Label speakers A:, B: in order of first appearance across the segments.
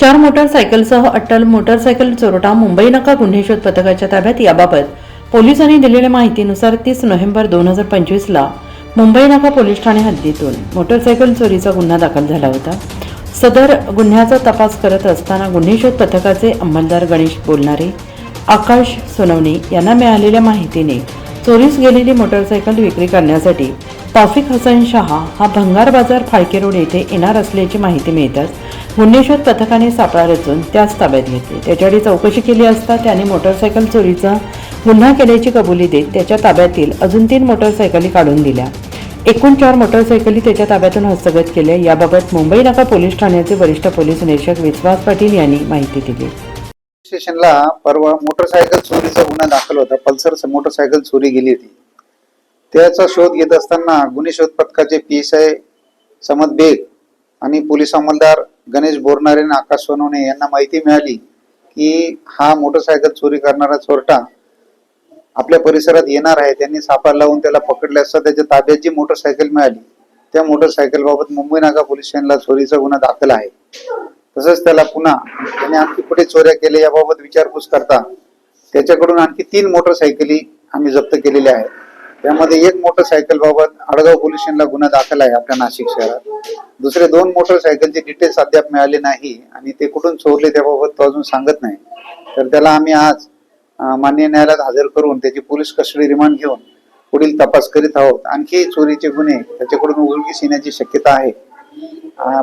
A: चार मोटारसायकलसह अट्टल मोटारसायकल चोरटा मुंबई नका गुन्हे शोध पथकाच्या ताब्यात याबाबत पोलिसांनी दिलेल्या माहितीनुसार तीस नोव्हेंबर दोन हजार पंचवीसला मुंबई नाका पोलीस ठाणे हद्दीतून मोटारसायकल चोरीचा गुन्हा दाखल झाला होता. सदर गुन्ह्याचा तपास करत असताना गुन्हे शोध पथकाचे अंमलदार गणेश बोलणारे आकाश सोनवणे यांना मिळालेल्या माहितीने चोरीस गेलेली मोटारसायकल विक्री करण्यासाठी तौफिक हसन शहा हा भंगार बाजार फाळके रोड येथे येणार असल्याची माहिती मिळताच गुन्हे शोध पथकाने सापळा रचून त्याच ताब्यात घेतले. त्याच्याकडे चौकशी केली असता त्याने मोटारसायकल चोरीचा गुन्हा केल्याची कबुली देत त्याच्या ताब्यातील अजून तीन मोटारसायकली काढून दिल्या. एकूण चार मोटारसायकली त्याच्या ताब्यातून हस्तगत केल्या. याबाबत मुंबई नाका पोलीस ठाण्याचे वरिष्ठ पोलीस निरीक्षक विश्वास पाटील यांनी माहिती दिली.
B: स्टेशनला परवा मोटरसायकल चोरीचा गुन्हा दाखल होता. पल्सर मोटरसायकल चोरी गेली होती. त्याचा शोध घेत असताना गुन्हे शोध पथकाचे P S I Samad Baig आणि पोलीस अंमलदार गणेश बोरणारे आणि आकाश सोनवणे यांना माहिती मिळाली की हा मोटरसायकल चोरी करणारा चोरटा आपल्या परिसरात येणार आहे. त्यांनी सापा लावून त्याला पकडले असता त्याच्या ताब्यात जी मोटरसायकल मिळाली त्या मोटरसायकल बाबत मुंबई नाका पोलीस स्टेशनला चोरीचा गुन्हा दाखल आहे. तसंच त्याला पुन्हा त्याने आणखी कुठे चोऱ्या केल्या याबाबत विचारपूस करता त्याच्याकडून आणखी तीन मोटरसायकली आम्ही जप्त केलेल्या आहेत. त्यामध्ये एक मोटरसायकल बाबत आडगाव पोलीस स्टेशनला गुन्हा दाखल आहे आपल्या नाशिक शहरात. दुसरे दोन मोटरसायकलचे डिटेल्स अद्याप मिळाले नाही आणि ते कुठून चोरले त्याबाबत तो अजून सांगत नाही. तर त्याला आम्ही आज मान्य न्यायालयात हजर करून त्याची पोलीस कस्टडी रिमांड घेऊन पुढील तपास करीत आहोत. आणखी चोरीचे गुन्हे त्याच्याकडून उघडकीस येण्याची शक्यता आहे.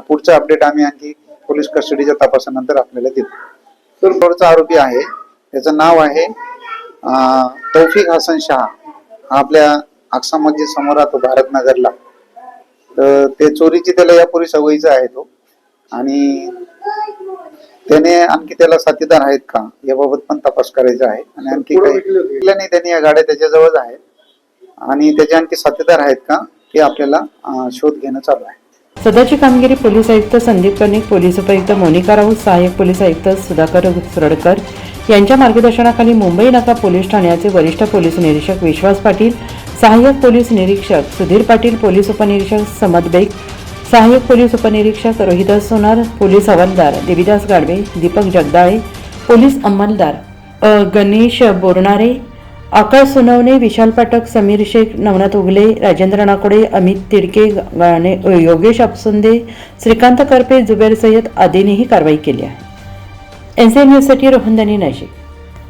B: पुढचा अपडेट आम्ही आणखी पोलीस कस्टडीच्या तपासानंतर आपल्याला देऊ. तर पुढचा आरोपी आहे. त्याचं नाव आहे तौफिक हसन शहा. आपल्या आक्सा मस्जिद समोर राहतो भारतनगरला. तर ते चोरीची त्याला यापूर्वी सवयीचा आहे तो. आणि त्याने आणखी त्याला साथीदार आहेत का याबाबत पण तपास करायचा आहे. आणि आणखी काही त्यांनी या गाड्या त्याच्याजवळच आहेत. आणि त्याचे आणखी साथीदार आहेत का ते आपल्याला शोध घेणं चालू आहे.
A: सदरची कामगिरी पोलीस आयुक्त संदीप कर्णिक पोलीस उपायुक्त मोनिका राऊत सहाय्यक पोलीस आयुक्त सुधाकर सुरडकर यांच्या मार्गदर्शनाखाली मुंबई नाका पोलीस ठाण्याचे वरिष्ठ पोलीस निरीक्षक विश्वास पाटील सहाय्यक पोलीस निरीक्षक सुधीर पाटील पोलीस उपनिरीक्षक समद बेग सहाय्यक पोलीस उपनिरीक्षक रोहिदास सोनार पोलीस हवालदार देवीदास गाडवे दीपक जगदाळे पोलीस अंमलदार गणेश बोरणारे आकाश सोनवणे विशाल पाठक समीर शेख नवनाथ उगले राजेंद्र नाकोडे अमित तिडके गाणे योगेश अपसुंदे श्रीकांत करपे जुबेर सय्यद आदींनीही कारवाई केली आहे. એન્ઝાઇમ યુનિવર્સિટી રોહનદાની નજીક